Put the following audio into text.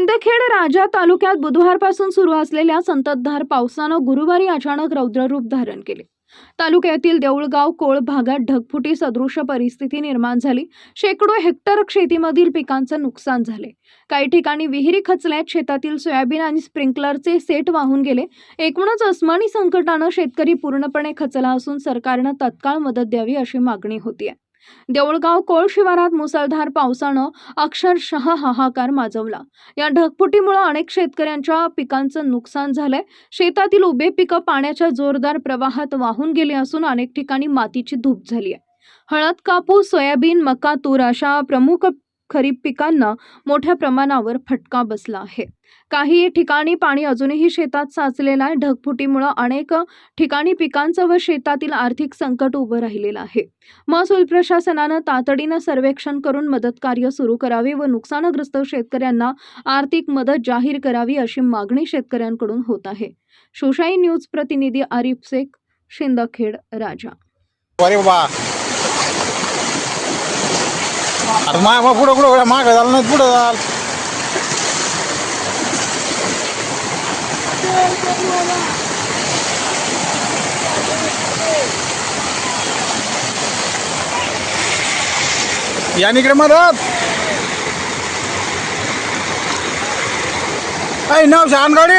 शिंदखेड राजा तालुक्यात बुधवारपासून सुरू असलेल्या संततधार पावसानं गुरुवारी अचानक रौद्ररूप धारण केले. तालुक्यातील देऊळगाव कोळ भागात ढगफुटी सदृश परिस्थिती निर्माण झाली. शेकडो हेक्टर शेतीमधील पिकांचं नुकसान झाले. काही ठिकाणी विहिरी खचल्यात शेतातील सोयाबीन आणि स्प्रिंकलरचे सेट वाहून गेले. एकूणच अस्मानी संकटानं शेतकरी पूर्णपणे खचला असून सरकारनं तत्काळ मदत द्यावी अशी मागणी होती आहे देऊळगाव कोळ शिवारात मुसळधार पावसानं अक्षरशः हाहाकार माजवला. या ढगफुटीमुळे अनेक शेतकऱ्यांच्या पिकांचं नुकसान झालंय. शेतातील उभे पिकं पाण्याच्या जोरदार प्रवाहात वाहून गेले असून अनेक ठिकाणी मातीची धूप झाली आहे हळद कापूस सोयाबीन मका तूर अशा प्रमुख खरीप पिकांना मोठ्या प्रमाणावर फटका बसला आहे. काही ठिकाणी पाणी अजूनही शेतात साचलेलं आहे. ढगफुटीमुळं अनेक ठिकाणी पिकांचं व शेतातील आर्थिक संकट उभं राहिलेलं आहे. महसूल प्रशासनानं तातडीनं सर्वेक्षण करून मदत कार्य सुरू करावे व नुकसानग्रस्त शेतकऱ्यांना आर्थिक मदत जाहीर करावी अशी मागणी शेतकऱ्यांकडून होत आहे. शोशाई न्यूज प्रतिनिधी आरिफ शेख शिंदखेड राजा. आता माग मग पुढं कुठं माग झालं नाही पुढं झालं. या निकडे मदत. ऐ नाव शान गाडी.